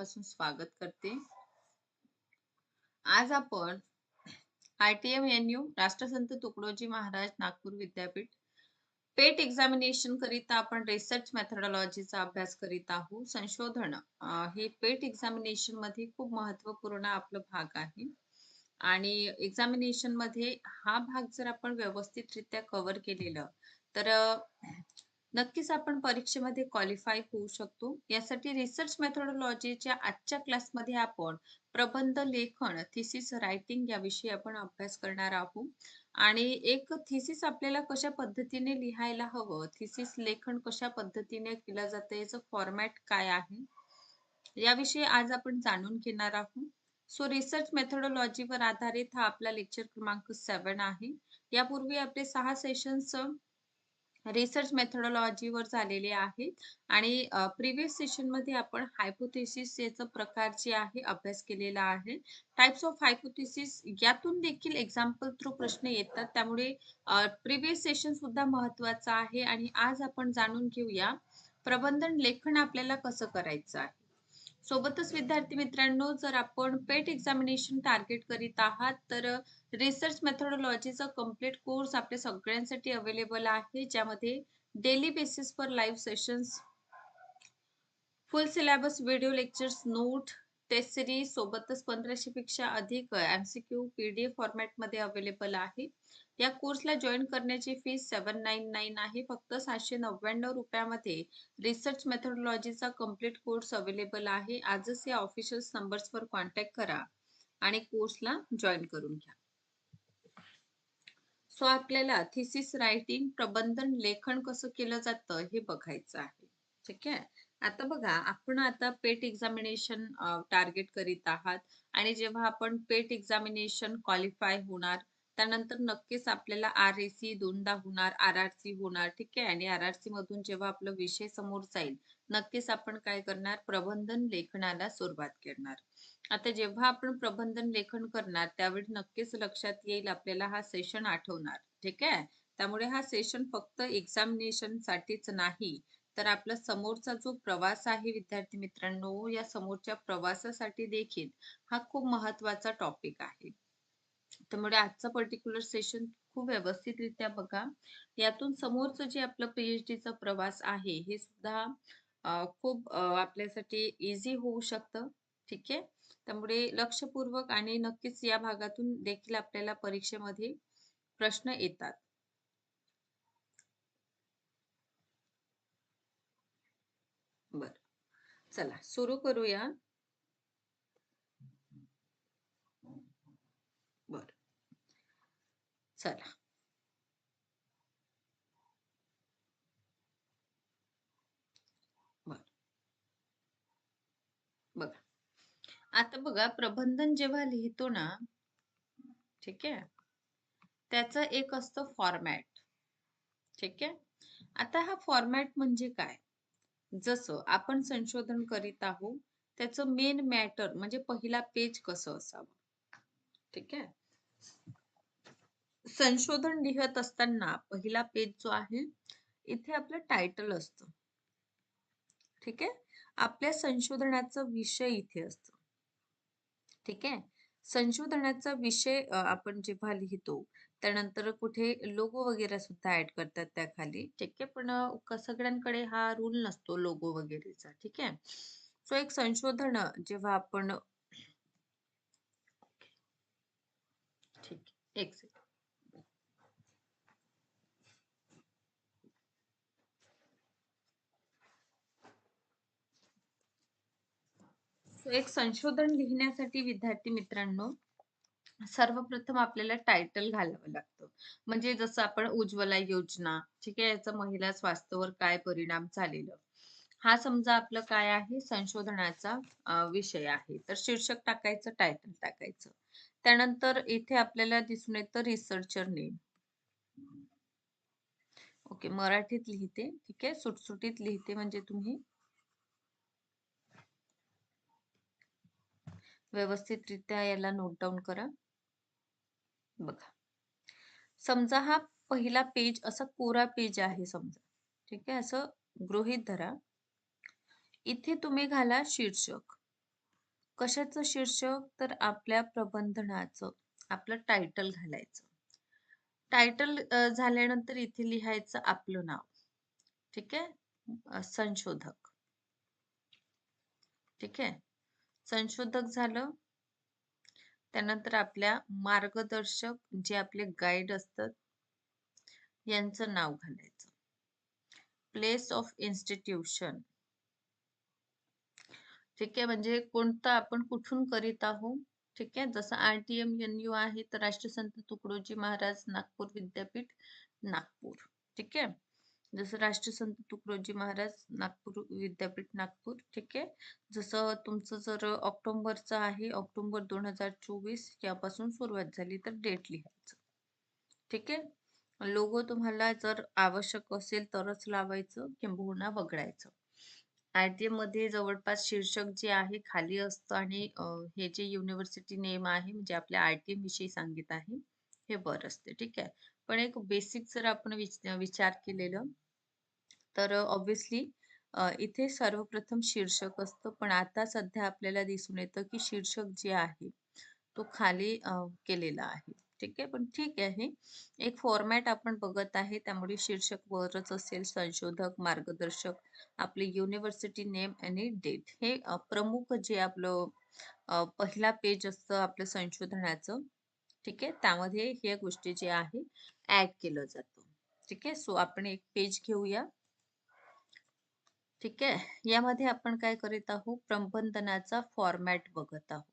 मनापासून स्वागत करते. आज आपण आय-टी-एम एन-यू राष्ट्रसंत तुकडोजी महाराज नागपूर विद्यापीठ पेट एक्झामिनेशन करिता आपण रिसर्च मेथडॉलॉजीचा अभ्यास करीत आहोत. संशोधन हे पेट एक्झामिनेशनमध्ये खूप महत्त्वपूर्ण आपलं भाग आहे. आणि एक्झामिनेशनमध्ये हा भाग जर आपण व्यवस्थितरित्या कव्हर केलेलं तर नक्कीच आपण परीक्षेमध्ये क्वालिफाय होऊ शकतो. यासाठी रिसर्च मेथोडॉलॉजीच्या आजच्या क्लासमध्ये आपण प्रबंध लेखन, थिसिस रायटिंग याविषयी आपण अभ्यास करणार आहोत. आणि एक थिसिस आपल्याला कशा पद्धतीने लिहायला हवं, थिसिस लेखन कशा पद्धतीने केलं जातं, याचं फॉर्मॅट काय आहे, याविषयी आज आपण जाणून घेणार आहोत. सो रिसर्च मेथोडॉलॉजीवर आधारित हा आपला लेक्चर क्रमांक सेवन आहे. यापूर्वी आपले सहा सेशन्स रिसर्च मेथडॉलॉजीवर झालेले आहेत आणि प्रिव्हियस सेशनमध्ये आपण हायपोथेसिस याचा प्रकार जे आहे अभ्यास केलेला आहे. टाइप्स ऑफ हायपोथेसिस यातून देखील एक्झाम्पल थ्रू प्रश्न येतात. त्यामुळे प्रिव्हियस सेशन सुद्धा महत्वाचं आहे आणि आज आपण जाणून घेऊया प्रबंधन लेखन आपल्याला कसं करायचं आहे. सोबतच विद्यार्थी मित्रांनो जर आपण पेट एक्झामिनेशन टार्गेट करीत आहात तर रिसर्च मेथडॉलॉजीचा कंप्लीट कोर्स आपल्या सगळ्यांसाठी अवेलेबल आहे. ज्यामध्ये डेली बेसिसवर live sessions full syllabus video lectures note test series सोबतच पंधराशे पेक्षा अधिक एमसीक्यू पीडीएफ फॉर्मॅटमध्ये अवेलेबल आहे. या कोर्सला जॉईन करण्याची फीस सेवन नाईन नाईन आहे. फक्त सातशे नव्याण्णव रुपयामध्ये रिसर्च मेथडॉलॉजीचा कंप्लीट कोर्स अवेलेबल आहे. आजच या ऑफिशियल नंबर्सवर कॉन्टॅक्ट करा आणि कोर्सला जॉईन करून घ्या. सो आपल्याला थिसिस रायटिंग प्रबंधन लेखन कसं केलं जातं हे बघायचं आहे. ठीक आहे? आता बघा आपण आता पेट एक्झामिनेशन टार्गेट करीत आहात. आणि जेव्हा आपण पेट एक्झामिनेशन क्वालिफाय होणार त्यानंतर नक्कीच आपल्याला आर ए सी दोनदा होणार आर आर सी होणार ठीक आहे? आणि आर आर सी मधून जेव्हा आपला विषय समोर जाईल नक्कीच आपण काय करणार? प्रबंधन लेखनाला सुरुवात करणार. आता जेव्हा आपण प्रबंधन लेखन करणार त्यावेळी नक्कीच लक्षात येईल आपल्याला हा सेशन आठवणार ठीक आहे? त्यामुळे हा सेशन फक्त एक्झामिनेशन साठीच नाही तर आपला समोरचा जो प्रवास आहे विद्यार्थी मित्रांनो या समोरच्या प्रवासासाठी देखील हा खूप महत्त्वाचा टॉपिक आहे. त्यामुळे आजचा पर्टिक्युलर सेशन खूप व्यवस्थितरित्या बघा. यातून समोरचं जे आपलं पीएचडीचा प्रवास आहे हे सुद्धा खूप आपल्यासाठी इझी होऊ शकतं. ठीक? आहे त्यामुळे लक्षपूर्वक आणि नक्कीच या भागातून देखील आपल्याला परीक्षेमध्ये प्रश्न येतात. बर. चला सुरू करूया बर चला. बघा. आता बघा प्रबंधन जेव्हा लिहितो ना ठीक आहे? त्याचं एक असतं फॉर्मॅट ठीक आहे? आता हा फॉर्मॅट म्हणजे काय? जसं आपण संशोधन करीत आहोत त्याचं मेन मॅटर म्हणजे पहिला पेज कसं असावं? ठीक आहे? संशोधन लिहत असताना पहिला पेज जो आहे इथे आपलं टायटल असतं. ठीक आहे? आपल्या संशोधनाचा विषय इथे असतो. ठीक आहे? संशोधनाचा विषय आपण जेव्हा लिहितो त्यानंतर कुठे लोगो वगैरे सुद्धा ऍड करतात त्याखाली. ठीक आहे? पण सगळ्यांकडे हा रूल नसतो लोगो वगैरेचा. ठीक आहे? सो एक संशोधन जेव्हा आपण ठीक आहे एक सेकंड एक संशोधन लिहिण्यासाठी विद्यार्थी मित्रांनो सर्वप्रथम आपल्याला टायटल घालावं लागतं. म्हणजे जसं आपण उज्ज्वला योजना ठीक आहे याचा महिला स्वास्थ्यावर काय परिणाम झालेलं? हा समजा आपलं काय आहे? संशोधनाचा विषय आहे. तर शीर्षक टाकायचं टायटल टाकायचं. त्यानंतर इथे आपल्याला दिसून येतं रिसर्चर नेम ओके मराठीत लिहिते ठीक आहे सुटसुटीत लिहिते म्हणजे तुम्ही व्यवस्थितरित्या याला नोट डाऊन करा. बघा. समजा हा पहिला पेज असा कोरा पेज आहे समजा. ठीक आहे? असं गृहीत धरा. इथे तुम्ही घाला शीर्षक. कशाचं शीर्षक? तर आपल्या प्रबंधनाचं. आपलं टायटल घालायचं. टायटल झाल्यानंतर इथे लिहायचं आपलं नाव. ठीक आहे? संशोधक. ठीक आहे? संशोधक झालं. त्यानंतर आपल्या मार्गदर्शक जे आपले गाईड असतात यांचं नाव घालायचं. प्लेस ऑफ इन्स्टिट्यूशन ठीक आहे म्हणजे कोणतं आपण कुठून करीत आहोत? ठीक आहे जसं R T M N U आहे तर राष्ट्रसंत तुकडोजी महाराज नागपूर विद्यापीठ नागपूर. ठीक आहे? जसं राष्ट्रसंत तुकडोजी महाराज नागपूर विद्यापीठ नागपूर ठीक आहे? जसं तुमचं जर ऑक्टोबरचं आहे ऑक्टोबर दोन हजार चोवीस यापासून सुरुवात झाली तर डेट लिहायचं. ठीक आहे? लोगो तुम्हाला जर आवश्यक असेल तरच लावायचं किंबहुना वगळायचं. आयटीए मध्ये जवळपास शीर्षक जे आहे खाली असतं आणि हे जे युनिव्हर्सिटी नेम आहे म्हणजे आपल्या आयटीएम विषयी सांगित आहे हे वर असते. ठीक आहे? पण एक बेसिक जर आपण विचार केलेलं तर ऑब्विसली इथे सर्वप्रथम शीर्षक असतं. पण आता सध्या आपल्याला दिसून येतं की शीर्षक जे आहे तो खाली केलेला आहे. ठीक आहे? पण ठीक आहे एक फॉर्मॅट आपण बघत आहे. त्यामुळे शीर्षक वरच असेल संशोधक मार्गदर्शक आपले युनिव्हर्सिटी नेम आणि डेट हे प्रमुख जे आपलं पहिला पेज असतं आपलं संशोधनाचं ठीक आहे? त्यामध्ये हे गोष्टी जे आहे ऍड केलं जातं. ठीक आहे? सो आपण एक पेज घेऊया. ठीक आहे? यामध्ये आपण काय करीत आहोत? प्रबंधनाचा फॉर्मॅट बघत आहोत.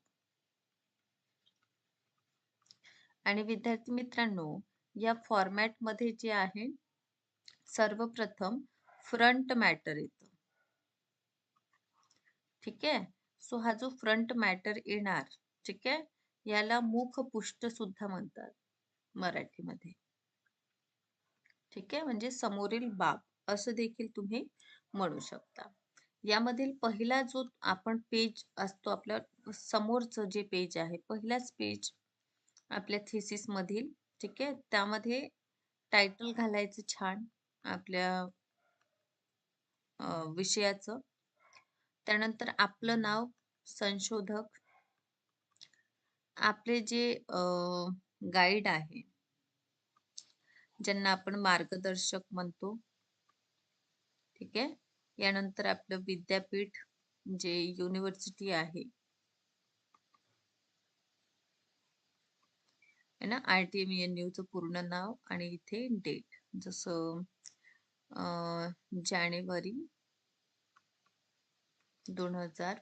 आणि विद्यार्थी मित्रांनो या फॉर्मॅटमध्ये जे आहे सर्वप्रथम फ्रंट मॅटर येतो. ठीक आहे? सो हा जो फ्रंट मॅटर येणार ठीक आहे? याला मुखपुष्ट सुद्धा म्हणतात मराठीमध्ये. ठीक आहे? म्हणजे समोरील बाब असं देखील तुम्ही म्हणू शकता. यामधील पहिला जो आपण पेज असतो आपल्या समोरचं जे पेज आहे पहिलाच पेज आपल्या थिसिस मधील ठीक आहे? त्यामध्ये टायटल घालायचं छान आपल्या विषयाचं. त्यानंतर आपलं नाव संशोधक आपले जे गाईड आहे. ज्यांना आपण मार्गदर्शक म्हणतो. ठीक आहे? यानंतर आपलं विद्यापीठ जे युनिव्हर्सिटी आहे. आहे ना? आय टी एम एन यूचं पूर्ण नाव आणि इथे डेट जसं जानेवारी दोन हजार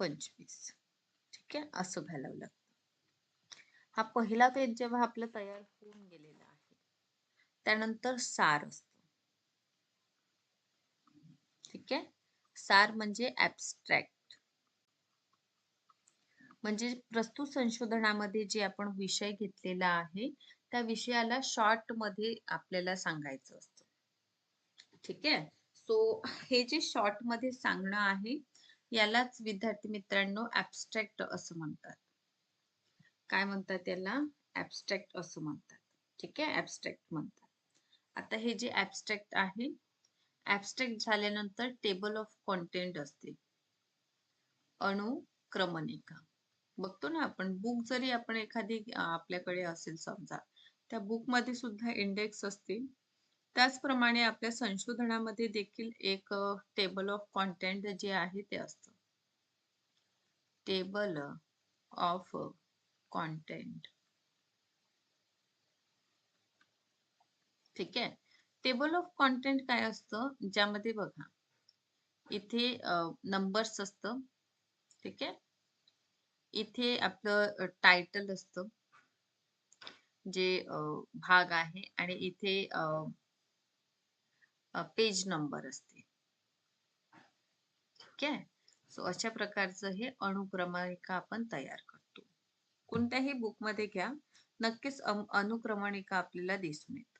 पंचवीस. ठीक आहे? असं घालावं लागतं हा पहिला पेज जेव्हा आपलं तयार होऊन गेलेला आहे त्यानंतर सार असतो. ठीक आहे? सार म्हणजे ऍबस्ट्रॅक्ट म्हणजे प्रस्तुत संशोधनामध्ये जे आपण विषय घेतलेला आहे त्या विषयाला शॉर्टमध्ये आपल्याला सांगायचं असतं. ठीक आहे? सो हे जे शॉर्टमध्ये सांगणं आहे यालाच विद्यार्थी मित्रांनो ऍबस्ट्रॅक्ट असं म्हणतात. काय म्हणतात याला ऍबस्ट्रॅक्ट असं म्हणतात. ठीक आहे? ऍबस्ट्रॅक्ट म्हणतात. आता हे जे ऍबस्ट्रॅक्ट आहे ऍबस्ट्रॅक्ट झाल्यानंतर टेबल ऑफ कॉन्टेंट असते. अणुक्रमणिका बघतो ना आपण बुक जरी आपण एखादी आपल्याकडे असेल समजा त्या बुकमध्ये सुद्धा इंडेक्स असतील. त्याचप्रमाणे आपल्या संशोधनामध्ये देखील एक टेबल ऑफ कॉन्टेंट जे आहे ते असतं. टेबल ऑफ कॉन्टेंट ठीक आहे? टेबल ऑफ कॉन्टेंट काय असतं? ज्यामध्ये बघा इथे नंबर्स असतं. ठीक आहे? इथे आपलं टायटल असतं जे भाग आहे. आणि इथे पेज नंबर असते. ठीक आहे? सो अशा प्रकारचं हे अनुक्रमणिका आपण तयार करतो. कोणत्याही बुकमध्ये घ्या नक्कीच अनुक्रमणिका आपल्याला दिसून येत.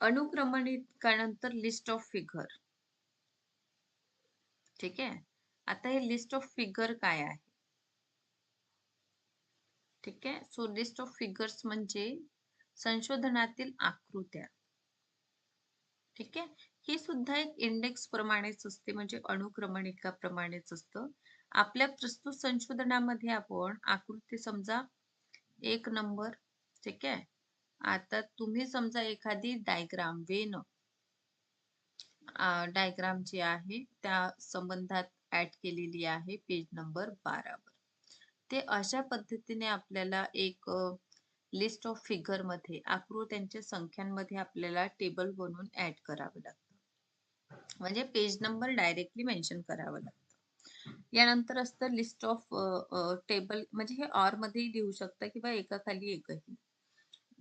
अनुक्रमणिकानंतर लिस्ट ऑफ फिगर ठीक आहे? आता हे लिस्ट ऑफ फिगर काय आहे? ठीक आहे? सो लिस्ट ऑफ फिगर्स म्हणजे संशोधनातील आकृत्या. ठीक आहे? ही सुद्धा एक इंडेक्स प्रमाणेच असते म्हणजे अनुक्रमणिका प्रमाणेच असतं. आपल्या प्रस्तुत संशोधनामध्ये आपण आकृती समजा एक नंबर ठीक आहे. आता तुम्ही समजा एखादी डायग्राम वेन डायग्राम जी आहे त्या संबंधात ऍड केलेली आहे पेज नंबर बारावर ते अशा पद्धतीने आपल्याला एक लिस्ट ऑफ फिगरमध्ये आकृत्यांच्या संख्यांमध्ये आपल्याला टेबल बनवून ऍड करावं लागतं. म्हणजे पेज नंबर डायरेक्टली मेन्शन करावं लागतं. यानंतर असतं लिस्ट ऑफ टेबल म्हणजे हे ऑर मध्येही लिहू शकता किंवा एका खाली एकही.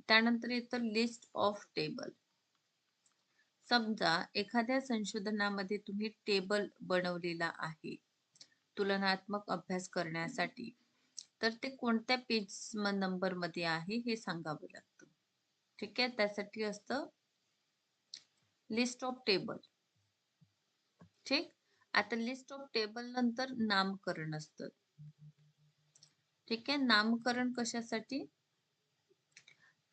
त्यानंतर येतं लिस्ट ऑफ टेबल. समजा एखाद्या संशोधनामध्ये तुम्ही टेबल बनवलेला आहे तुलनात्मक अभ्यास करण्यासाठी तर ते कोणत्या पेज नंबरमध्ये आहे हे सांगावं लागतं ठीक आहे त्यासाठी असतं लिस्ट ऑफ टेबल ठीक आता लिस्ट ऑफ टेबल नंतर नामकरण असतं. ठीक आहे? नामकरण कशासाठी?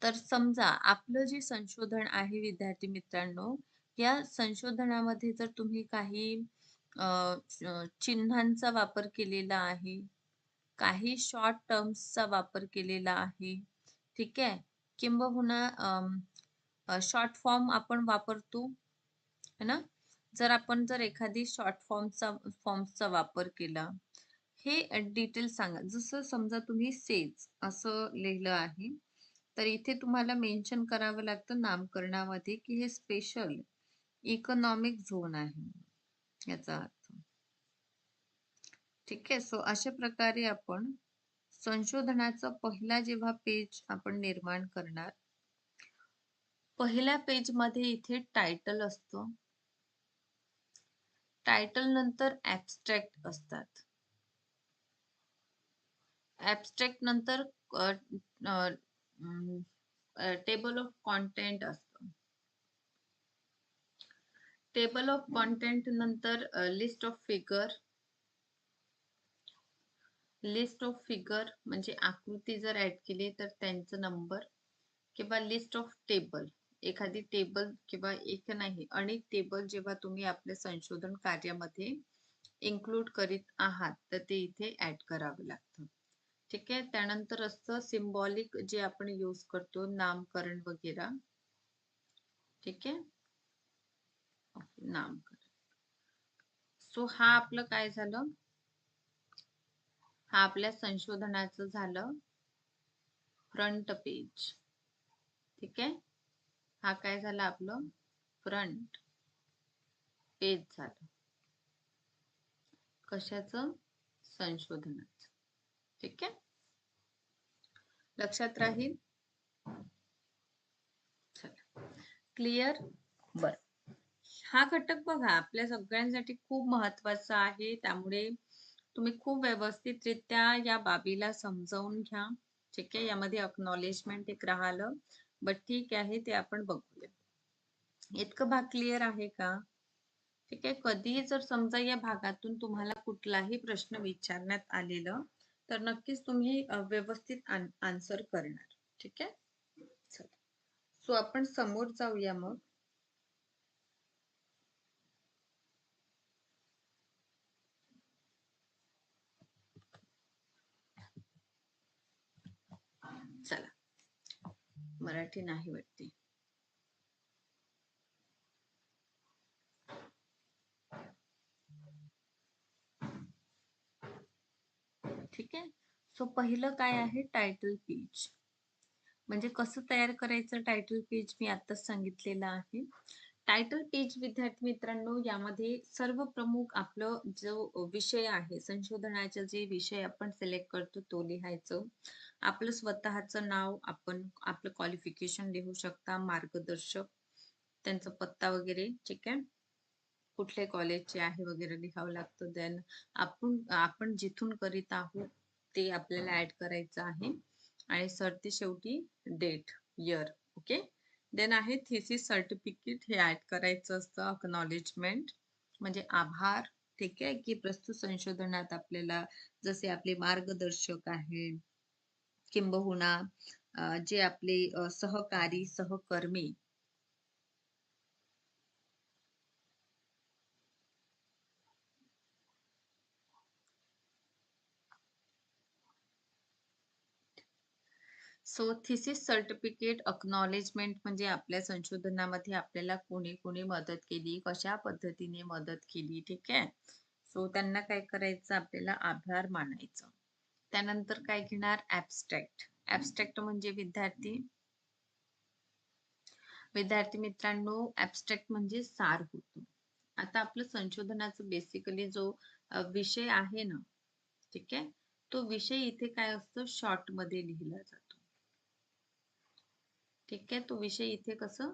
तर समजा आपलं जे संशोधन आहे विद्यार्थी मित्रांनो या संशोधनामध्ये जर तुम्ही काही चिन्हांचा वापर केलेला आहे काही शॉर्ट टर्म्सचा वापर केलेला आहे ठीक आहे? किंबहुना शॉर्ट फॉर्म आपण वापरतो है ना? जर आपण जर एखादी शॉर्ट फॉर्मचा फॉर्म्सचा वापर केला हे डिटेल सांगा. जसं समजा तुम्ही सेज असं लिहिलं आहे तर इथे तुम्हाला मेन्शन करावं लागतं नामकरणामध्ये की हे स्पेशल इकॉनॉमिक झोन आहे. याचा अर्थ. ठीक आहे? सो अशा प्रकारे आपण संशोधनाचा पहिला जेव्हा पेज आपण निर्माण करणार पहिल्या पेजमध्ये इथे टायटल असतो. टायटल नंतर ऍबस्ट्रॅक्ट असतात. ऍबस्ट्रॅक्ट नंतर टेबल ऑफ कॉन्टेंट असतं. टेबल ऑफ कॉन्टेंट नंतर list of figure list of figure म्हणजे आकृती जर ऍड केली तर त्यांचा नंबर किंवा लिस्ट ऑफ टेबल एखादी टेबल किंवा एक नाही अनेक टेबल जेव्हा तुम्ही आपल्या संशोधन कार्यामध्ये इन्क्लूड करीत आहात तर ते इथे ऍड करावं लागतं. ठीक आहे? त्यानंतर असतं सिम्बॉलिक जे आपण यूज करतो नामकरण वगैरे. ठीक आहे? नामकरण. सो हा आपलं काय झालं? हा आपल्या संशोधनाचं झालं. फ्रंट पेज ठीक आहे? हा काय झाला आपलं? फ्रंट पेज झालं. कशाचं? संशोधनाचं. ठीक आहे? लक्षात राहील? क्लिअर बर. हा घटक बघा आपल्या सगळ्यांसाठी खूप महत्त्वाचा आहे. त्यामुळे तुम्ही खूप व्यवस्थितरित्या या बाबीला समजावून घ्या. ठीक आहे? यामध्ये अक्नॉलेजमेंट एक राहिलं. बट ठीक आहे ते आपण बघूया. इतकं भाग क्लिअर आहे का? ठीक आहे कधीही जर समजा या भागातून तुम्हाला कुठलाही प्रश्न विचारण्यात आलेलं तर नक्कीच तुम्ही व्यवस्थित आन्सर करणार. ठीक आहे? सो आपण समोर जाऊया मग चला मराठी नाही वाटते. ठीक आहे? सो पहिलं काय आहे? टायटल पेज म्हणजे कसं तयार करायचं टायटल पेज मी आताच सांगितलेलं आहे. टायटल पेज विद्यार्थी मित्रांनो यामध्ये सर्व प्रमुख आपलं जो विषय आहे संशोधनाचा जे विषय आपण सिलेक्ट करतो तो लिहायचं. आपलं स्वतःचं नाव आपण आपलं क्वालिफिकेशन लिहू शकता मार्गदर्शक त्यांचा पत्ता वगैरे ठीक आहे? कुठले कॉलेजचे आहे वगैरे लिहावं लागतं. देन आपण आपण जिथून करीत आहोत ते आपल्याला ऍड करायचं आहे. आणि सरते शेवटी डेट इयर ओके देन आहे थिसिस सर्टिफिकेट हे ॲड करायचं असतं अक्नॉलेजमेंट म्हणजे आभार ठीक आहे? की प्रस्तुत संशोधनात आपल्याला जसे आपले मार्गदर्शक आहे किंबहुना जे आपले सहकारी सहकर्मी सो थिसिस सर्टिफिकेट अक्नॉलेजमेंट म्हणजे आपल्या संशोधनामध्ये आपल्याला कोणी कोणी मदत केली कशा पद्धतीने मदत केली ठीक आहे? सो त्यांना काय करायचं? आपल्याला आभार मानायचं. त्यानंतर काय घेणार? ऍबस्ट्रॅक्ट ऍबस्ट्रॅक्ट म्हणजे विद्यार्थी. विद्यार्थी मित्रांनो ऍबस्ट्रॅक्ट म्हणजे सार होतो. आता आपलं संशोधनाचं बेसिकली जो विषय आहे ना ठीक आहे? तो विषय इथे काय असतो? शॉर्टमध्ये लिहिला जातो. ठीक आहे? तो विषय इथे कसं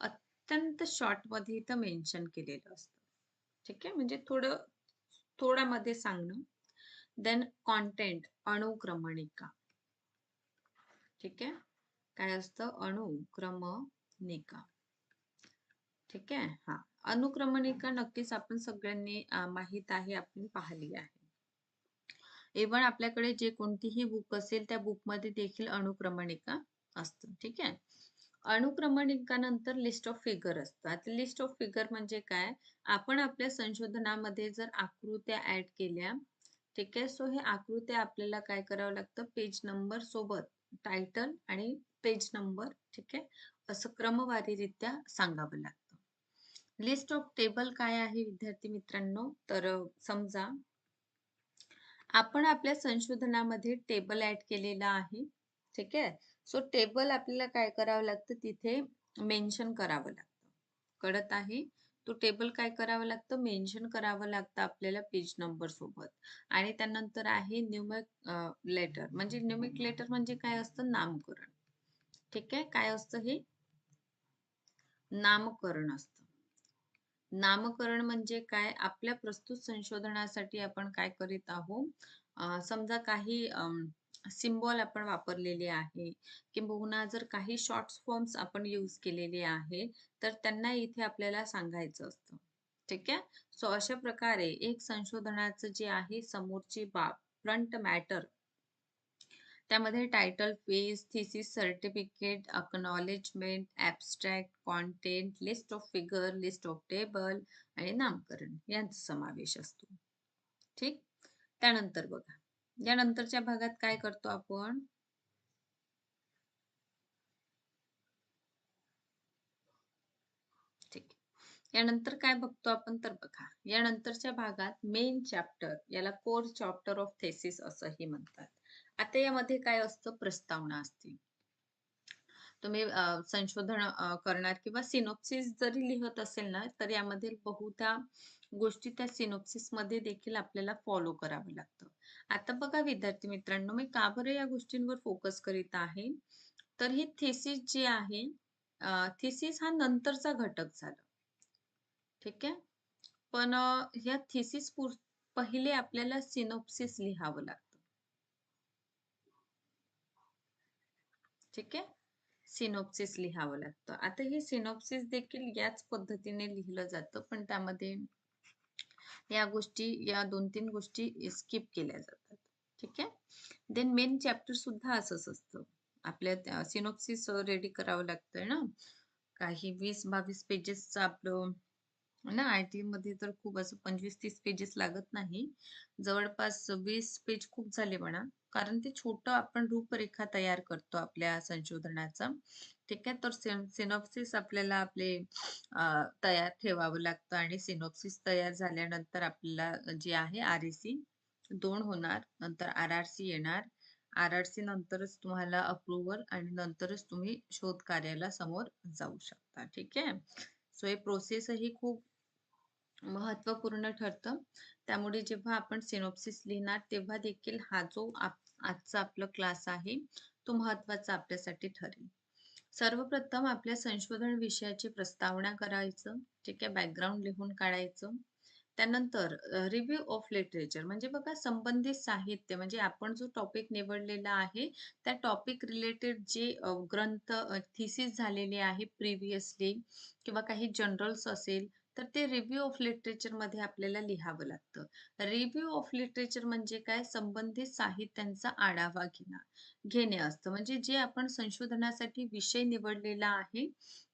अत्यंत शॉर्टमध्ये इथं मेन्शन केलेलं असतं. ठीक आहे? म्हणजे थोडं थोड्यामध्ये सांगणं. देन कॉन्टेंट अणुक्रमणिका ठीक आहे? काय असतं? अणुक्रमणिका ठीक आहे? हा. अनुक्रमणिका नक्कीच आपण सगळ्यांनी माहीत आहे आपण पाहिली आहे. इव्हन आपल्याकडे जे कोणतीही बुक असेल त्या बुकमध्ये देखील अनुक्रमणिका असतं. ठीक आहे? अनुक्रमणिकानंतर लिस्ट ऑफ फिगर असतात आता लिस्ट ऑफ फिगर म्हणजे काय? आपण आपल्या संशोधनामध्ये जर आकृत्या ऍड केल्या ठीक आहे? सो हे आकृत्या आपल्याला काय करावं लागतं? पेज नंबर सोबत टायटल आणि पेज नंबर ठीक आहे? असं क्रमवारीरित्या सांगावं लागतं. लिस्ट ऑफ टेबल काय आहे विद्यार्थी मित्रांनो? तर समजा आपण आपल्या संशोधनामध्ये टेबल ऍड केलेला आहे ठीक आहे? सो टेबल आपल्याला काय करावं लागतं? तिथे मेन्शन करावं लागतं. कळत आहे? तो टेबल काय करावं लागतं? मेन्शन करावं लागतं आपल्याला पेज नंबर सोबत. आणि त्यानंतर आहे न्यूमिक लेटर म्हणजे न्यूमिक लेटर म्हणजे काय असतं? नामकरण. ठीक आहे? काय असतं हे? नामकरण असतं. नामकरण म्हणजे काय? आपल्या प्रस्तुत संशोधनासाठी आपण काय करीत आहोत? समजा काही सिम्बॉल आपण वापरलेले आहे किंबहुना जर काही शॉर्ट फॉर्म्स आपण यूज केलेले आहे तर त्यांना इथे आपल्याला सांगायचं असतं. ठीक आहे? सो अशा प्रकारे एक संशोधनाचं जे आहे समोरची बाब फ्रंट मॅटर त्यामध्ये title page thesis certificate acknowledgement abstract content list of figure list of table आणि नामकरण यांचा समावेश असतो. ठीक? त्यानंतर बघा. यानंतरच्या भागात काय करतो आपण? ठीक. यानंतर काय बघतो आपण तर बघा. यानंतरच्या भागात मेन चॅप्टर याला कोर चॅप्टर ऑफ थेसिस असंही म्हणतात. आता यामध्ये काय असतं? प्रस्तावना असते. तुम्ही संशोधन करणार किंवा सिनोप्सिस जरी लिहत असेल ना तर यामध्ये बहुधा गोष्टी त्या सिनोप्सिसमध्ये देखील आपल्याला फॉलो करावं लागतं. आता बघा विद्यार्थी मित्रांनो मी का बरं या गोष्टींवर फोकस करीत आहे? तर हे थेसिस जे आहे थेसिस हा नंतरचा घटक झाला. ठीक आहे? पण या थिसिस पहिले आपल्याला सिनोप्सिस लिहावं लागतं. ठीक आहे? सिनोप्सिस लिहावं लागतं. आता हे सिनोप्सिस देखील याच पद्धतीने लिहिलं जातं पण त्यामध्ये या गोष्टी या दोन तीन गोष्टी स्किप केल्या जातात. ठीक आहे? देन मेन चॅप्टर सुद्धा असंच असतं. आपल्या सिनोप्सिस रेडी करावं लागतंय ना? काही वीस बावीस पेजेसचं आपलं ना आय टी मध्ये तर खूप असं पंचवीस तीस पेजेस लागत नाही. जवळपास वीस पेज खूप झाले म्हणा. कारण ते छोटं आपण रूपरेखा तयार करतो आपल्या संशोधनाचा. ठीक आहे? तर सिनॉप्सिस आपल्याला आपले तयार ठेवावं लागतं आणि सिनॉप्सिस तयार झाल्यानंतर आपल्याला जे आहे आर सी दोन होणार नंतर आर आर सी येणार. आर आर सी नंतरच तुम्हाला अप्रुव्हल आणि नंतरच तुम्ही शोध कार्याला समोर जाऊ शकता. ठीक आहे? सो हे प्रोसेस ही खूप महत्त्वपूर्ण ठरतं. त्यामुळे जेव्हा आपण सिनोप्सिस लिहिणार तेव्हा देखील हा जो आजचा आपला क्लास आहे तो महत्त्वाचा आपल्यासाठी ठरेल. सर्वप्रथम आपल्या संशोधन विषयाची प्रस्तावना करायचं ठीक आहे बॅकग्राऊंड लिहून काढायचं. त्यानंतर रिव्ह्यू ऑफ लिटरेचर म्हणजे बघा संबंधित साहित्य म्हणजे आपण जो टॉपिक निवडलेला आहे त्या टॉपिक रिलेटेड जे ग्रंथ थिसिस झालेले आहे प्रिव्हियसली किंवा काही जर्नल्स असेल तर ते रिव्ह्यू ऑफ लिटरेचरमध्ये आपल्याला लिहावं लागतं. रिव्ह्यू ऑफ लिटरेचर म्हणजे काय? संबंधित साहित्यांचा आढावा घेणं घेणे असतं. म्हणजे जे आपण संशोधनासाठी विषय निवडलेला आहे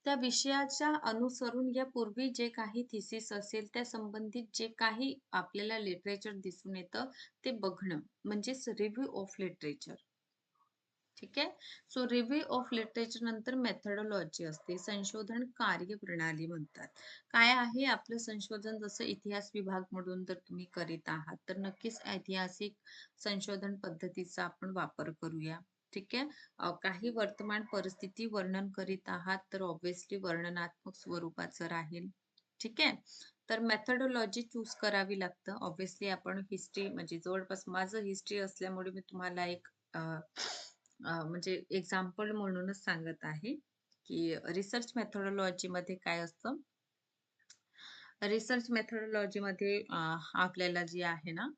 त्या विषयाच्या अनुसरून या पूर्वी जे काही थिसिस असेल त्या संबंधित जे काही आपल्याला लिटरेचर दिसून येतं ते बघणं म्हणजेच रिव्ह्यू ऑफ लिटरेचर ठीक आहे? सो रिव्ह्यू ऑफ लिटरेचर नंतर मेथडॉलॉजी असते. संशोधन कार्यप्रणाली म्हणतात. काय आहे? आपलं संशोधन जसं इतिहास विभाग म्हणून जर तुम्ही करीत आहात. तर नक्कीच ऐतिहासिक संशोधन पद्धतीचा आपण वापर करूया. ठीक आहे? काही वर्तमान परिस्थिती वर्णन करीत आहात तर ऑब्विसली वर्णनात्मक स्वरूपाचं राहील. ठीक आहे? तर मेथडॉलॉजी चूज करावी लागतं. ऑब्विसली आपण हिस्ट्री म्हणजे जवळपास माझं हिस्ट्री असल्यामुळे मी तुम्हाला एक म्हणजे एक्झाम्पल म्हणूनच सांगत आहे की रिसर्च मेथडॉलॉजी मध्ये काय असतं? रिसर्च मेथडॉलॉजी मध्ये आपल्याला जे आहे ना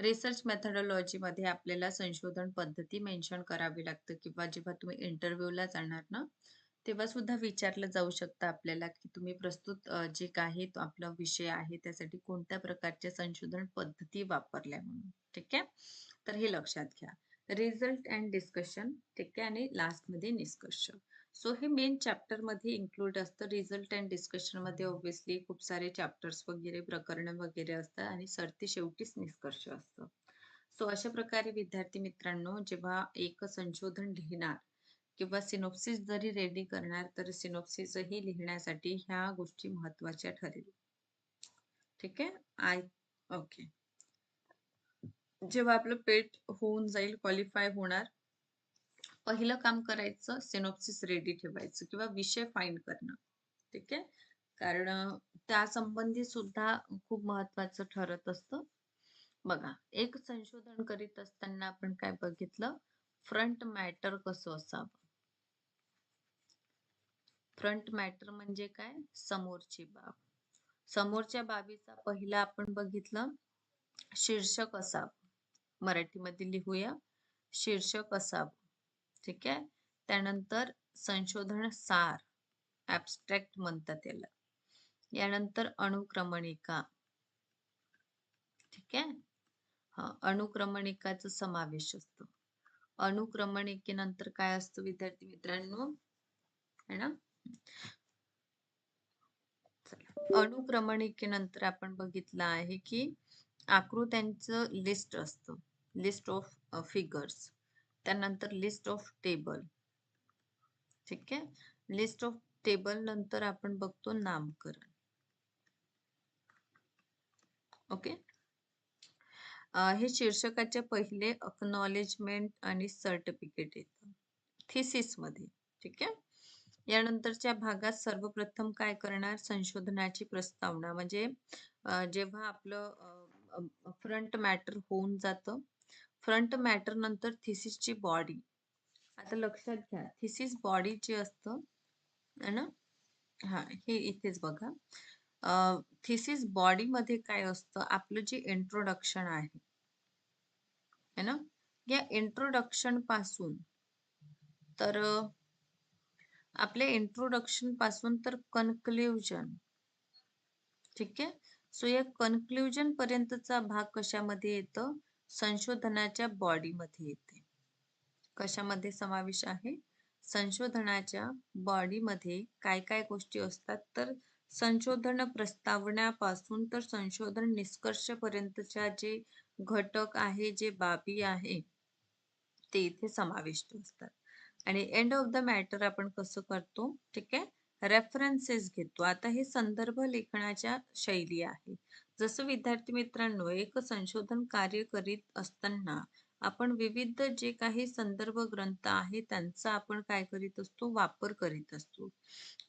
रिसर्च मेथडॉलॉजीमध्ये आपल्याला संशोधन पद्धती मेन्शन करावी लागतं किंवा जेव्हा तुम्ही इंटरव्ह्यूला जाणार ना तेव्हा सुद्धा विचारलं जाऊ शकतं आपल्याला की तुम्ही प्रस्तुत जे काही तो आपला विषय आहे त्यासाठी कोणत्या प्रकारच्या संशोधन पद्धती वापरल्या म्हणून. ठीक आहे? तर हे लक्षात घ्या. रिझल्ट अँड डिस्कशन ठीक आहे आणि लास्टमध्ये निष्कर्ष. सो हे मेन चॅप्टरमध्ये इन्क्लूड असतं. रिझल्ट अँड डिस्कशनमध्ये ऑब्व्हियसली खूप सारे चॅप्टर्स वगैरे प्रकरण वगैरे असतात आणि सरते शेवटीच निष्कर्ष असतं. सो अशा प्रकारे विद्यार्थी मित्रांनो जेव्हा एक संशोधन लिहिणार किंवा सिनोप्सिस जरी रेडी करणार तर सिनोप्सिसही लिहिण्यासाठी ह्या गोष्टी महत्त्वाच्या ठरेल. ठीक आहे? आय ओके जेव्हा आपलं पेट होऊन जाईल क्वालिफाय होणार पहिलं काम करायचं सिनोप्सिस रेडी ठेवायचं किंवा विषय फाईंड करणं. ठीक आहे? कारण त्या संबंधी सुद्धा खूप महत्वाचं ठरत असतं. बघा एक संशोधन करीत असताना आपण काय बघितलं? फ्रंट मॅटर कसं असावं? फ्रंट मॅटर म्हणजे काय? समोरची बाब. समोरच्या बाबीचा पहिला आपण बघितलं शीर्षक असावं. मराठीमध्ये लिहूया शीर्षक असावं. ठीक आहे? त्यानंतर संशोधन सार ऍबस्ट्रॅक्ट म्हणतात त्याला यानंतर अनुक्रमणिका. ठीक आहे? हा अनुक्रमणिकाचा समावेश असतो. अणुक्रमणिकेनंतर काय असतं विद्यार्थी मित्रांनो? है ना? अणुक्रमणिकेनंतर आपण बघितलं आहे की आकृत्यांचं लिस्ट असतं. लिस्ट ऑफ फिगर्स त्यानंतर लिस्ट ऑफ टेबल ठीक आहे? लिस्ट ऑफ टेबल नंतर आपण बघतो नामकरण. ओके हे शीर्षकाचे पहिले अक्नॉलेजमेंट आणि सर्टिफिकेट येतं. थिसिसमध्ये. ठीक आहे? यानंतरच्या भागात सर्वप्रथम काय करणार? संशोधनाची प्रस्तावना. म्हणजे जेव्हा आपलं फ्रंट मॅटर होऊन जातं फ्रंट मॅटर नंतर थिसिसची बॉडी आता लक्षात घ्या थिसिस बॉडी जे असतं है ना? हा हे इथेच बघा. थिसिस बॉडी मध्ये काय असतं? आपलं जे इंट्रोडक्शन आहे है ना? या इंट्रोडक्शनपासून तर आपल्या इंट्रोडक्शनपासून तर कन्क्ल्युजन ठीक आहे? सो या कन्क्ल्युजन पर्यंतचा भाग कशामध्ये येतं? संशोधनाच्या बॉडीमध्ये येते. कशामध्ये समावेश आहे? संशोधनाच्या बॉडीमध्ये काय काय गोष्टी असतात? तर संशोधन प्रस्तावण्यापासून तर संशोधन निष्कर्षपर्यंतच्या जे घटक आहे जे बाबी आहे ते इथे समाविष्ट असतात. आणि एंड ऑफ द मॅटर आपण कसं करतो? ठीक आहे? रेफरन्सेस घेतो. आता हे संदर्भ लेखनाच्या शैली आहे. जसं विद्यार्थी मित्रांनो एक संशोधन कार्य करीत असताना आपण विविध जे काही संदर्भ ग्रंथ आहे त्यांचा आपण काय करीत असतो? वापर करीत असतो.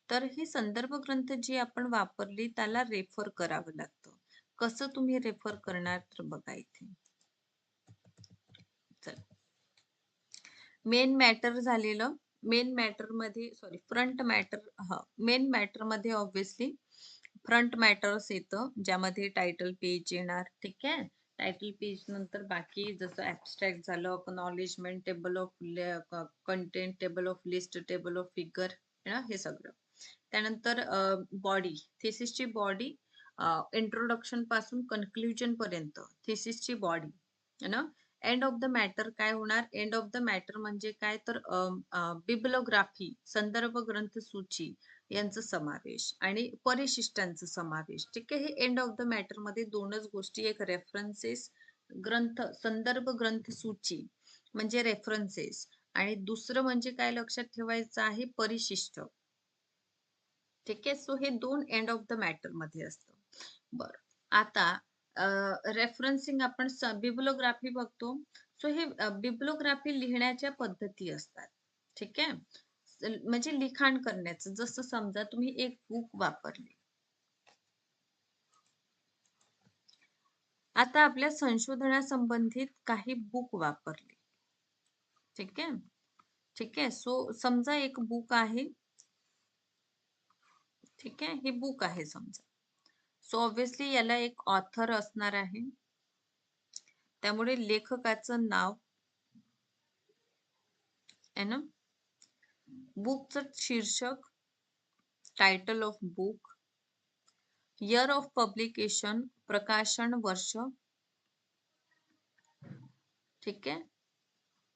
तर हे संदर्भ ग्रंथ जी आपण वापरली त्याला रेफर करावं लागतं. कसं तुम्ही रेफर करणार? तर बघा इथे. मेन मॅटर झालेलं मेन मॅटरमध्ये सॉरी फ्रंट मॅटर हा मेन मॅटरमध्ये ऑब्विसली फ्रंट मॅटर्स येतं ज्यामध्ये टायटल पेज येणार ठीक आहे? टायटल पेज नंतर बाकी जसं ऍबस्ट्रॅक्ट झालं acknowledgement table of content table of list table of figure हे सगळं. त्यानंतर बॉडी थिसिसची बॉडी इंट्रोडक्शनपासून कन्क्ल्युजन पर्यंत थिसिसची बॉडी है ना? एंड ऑफ द मॅटर काय होणार? एंड ऑफ द मॅटर म्हणजे काय? तर बिब्लोग्राफी संदर्भ ग्रंथ सूची यांचा समावेश आणि परिशिष्टांचा समावेश. ठीक आहे? हे एंड ऑफ द मॅटरमध्ये दोनच गोष्टी एक रेफरन्सेस ग्रंथ संदर्भ ग्रंथ सूची म्हणजे रेफरन्सेस आणि दुसरं म्हणजे काय लक्षात ठेवायचं आहे? परिशिष्ट. ठीक आहे? सो हे दोन एंड ऑफ द मॅटरमध्ये असतं. बर. आता रेफरन्सिंग आपण बिब्लोग्राफी बघतो. सो हे बिब्लोग्राफी लिहिण्याच्या पद्धती असतात. ठीक आहे? म्हणजे लिखाण करण्याचं. जसं समजा तुम्ही एक बुक वापरली. आता आपल्या संशोधनासंबंधित काही बुक वापरली. ठीक आहे? ठीक आहे? सो समजा एक बुक आहे. ठीक आहे? हे बुक आहे समजा. सो ऑब्विसली याला एक ऑथर असणार आहे. त्यामुळे लेखकाचं नाव आहे ना? बुकचं शीर्षक title of book year of publication प्रकाशन वर्ष. ठीक आहे?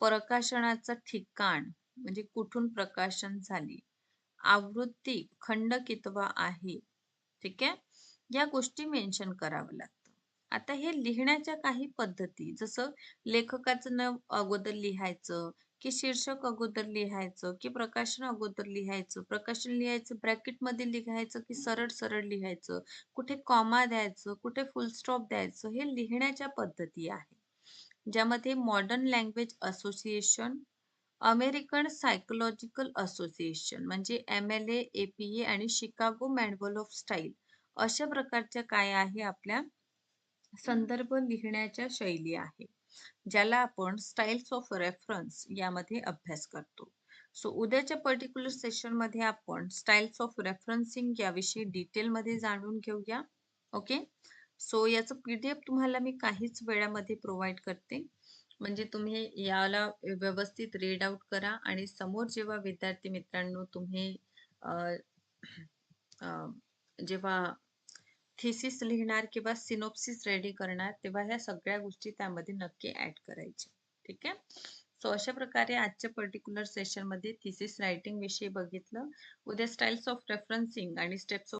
प्रकाशनाचं ठिकाण म्हणजे कुठून प्रकाशन झाली? आवृत्ती खंड कितवा आहे? ठीक आहे? या गोष्टी मेन्शन कराव्या लागतं आता हे लिहिण्याच्या काही पद्धती जसं लेखकाचं नाव अगोदर लिहायचं की शीर्षक अगोदर लिहायचं की प्रकाशन अगोदर लिहायचं प्रकाशन लिहायचं ब्रॅकेटमध्ये लिहायचं की सरळ सरळ लिहायचं कुठे कॉमा द्यायचं कुठे फुल स्टॉप द्यायचं हे लिहिण्याच्या पद्धती आहे. ज्यामध्ये modern language association American psychological association म्हणजे M L A P A आणि शिकागो मॅन्युअल ऑफ स्टाईल अशा प्रकारच्या काय आहे आपल्या संदर्भ लिहिण्याच्या शैली आहे ज्याला आपण स्टाईल्स ऑफ रेफरन्स यामध्ये अभ्यास करतो. सो उद्याच्या पर्टिक्युलर सेशनमध्ये आपण स्टाईल्स ऑफ रेफरन्सिंग याविषयी डिटेल मध्ये जाणून घेऊया ओके? सो याचं पीडीएफ तुम्हाला मी काहीच वेळामध्ये प्रोव्हाइड करते. म्हणजे तुम्ही याला व्यवस्थित रीड आउट करा आणि समोर जेव्हा विद्यार्थी मित्रांनो तुम्ही जेव्हा थिसिस लिहिणार किंवा सिनोप्सिस रेडी करणार तेव्हा ह्या सगळ्या गोष्टी त्यामध्ये नक्की ऍड करायच्या. ठीक आहे? सो अशा प्रकारे आजच्या पर्टिक्युलर सेशनमध्ये थिसिस रायटिंग विषयी बघितलं. उद्या स्टाईल्स ऑफ रेफरन्सिंग आणि स्टेप्स